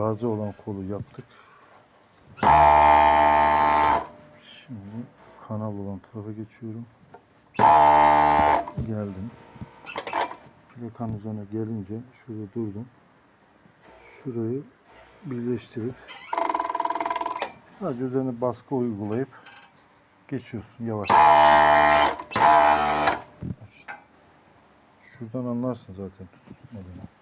gazi olan kolu yaptık. Şimdi kanal olan tarafa geçiyorum. Geldim. Plakanın üzerine gelince şurada durdum. Şurayı birleştirip sadece üzerine baskı uygulayıp geçiyorsun yavaş. Şuradan anlarsın zaten tutmadığını.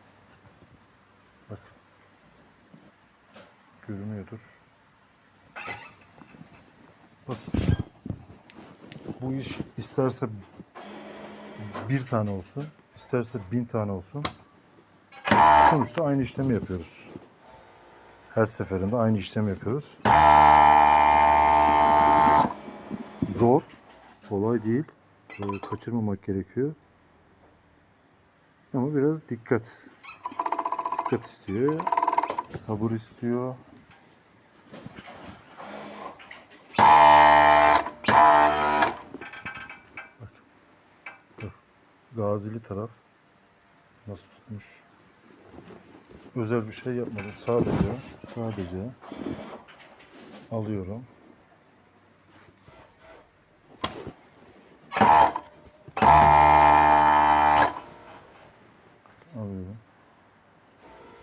Görünüyordur. Basit. Bu iş isterse bir tane olsun, isterse bin tane olsun. Sonuçta aynı işlemi yapıyoruz. Her seferinde aynı işlemi yapıyoruz. Zor, kolay değil. Böyle kaçırmamak gerekiyor. Ama biraz dikkat. Dikkat istiyor. Sabır istiyor. Gazili taraf nasıl tutmuş? Özel bir şey yapmadım. Sadece sadece alıyorum. Alıyorum.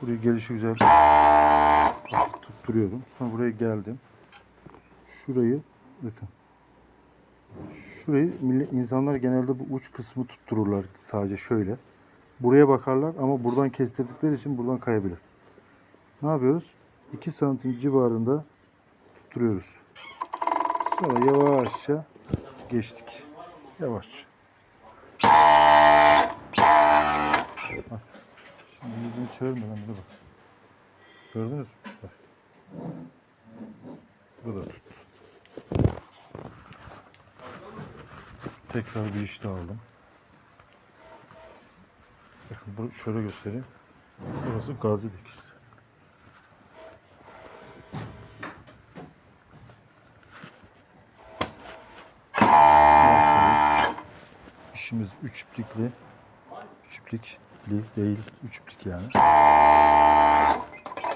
Buraya gelişi güzel tutturuyorum. Sonra buraya geldim. Şurayı bakın. Şurayı insanlar genelde bu uç kısmı tuttururlar sadece şöyle. Buraya bakarlar ama buradan kestirdikleri için buradan kayabilir. Ne yapıyoruz? 2 santim civarında tutturuyoruz. Sonra yavaşça geçtik. Yavaşça. Bak. Şimdi yüzünü çevirmeden bir de bak. Gördünüz mü? Bak. Bu da tuttu. Tekrar bir iş daha aldım. Bakın bu şöyle göstereyim. Burası gazi dikiş. İşimiz üç iplikli. Üç iplikli değil, üç iplik yani.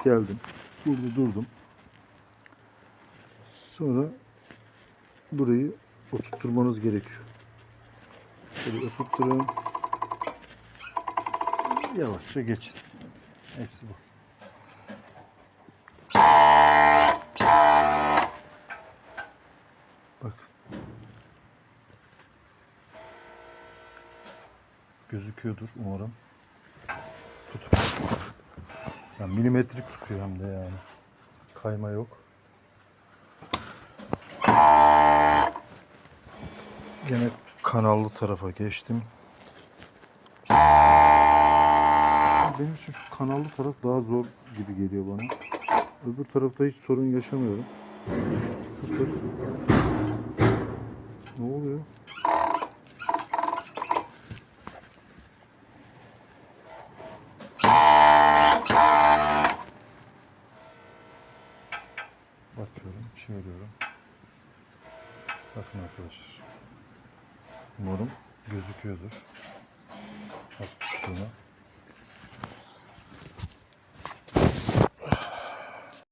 Geldim. Burada durdum. Sonra burayı oturtturmanız gerekiyor. Böyle oturtturun. Yavaşça geçin. Hepsi bu. Bak. Gözüküyordur umarım. Tut. Yani milimetrik tutuyor hem de yani. Kayma yok. Gene kanallı tarafa geçtim. Benim için şu kanallı taraf daha zor gibi geliyor bana. Öbür tarafta hiç sorun yaşamıyorum. Sıfır. Ne oluyor? Bakıyorum, çeviriyorum. Bakın arkadaşlar. Umarım gözüküyordur. Nasıl tuttuğunu.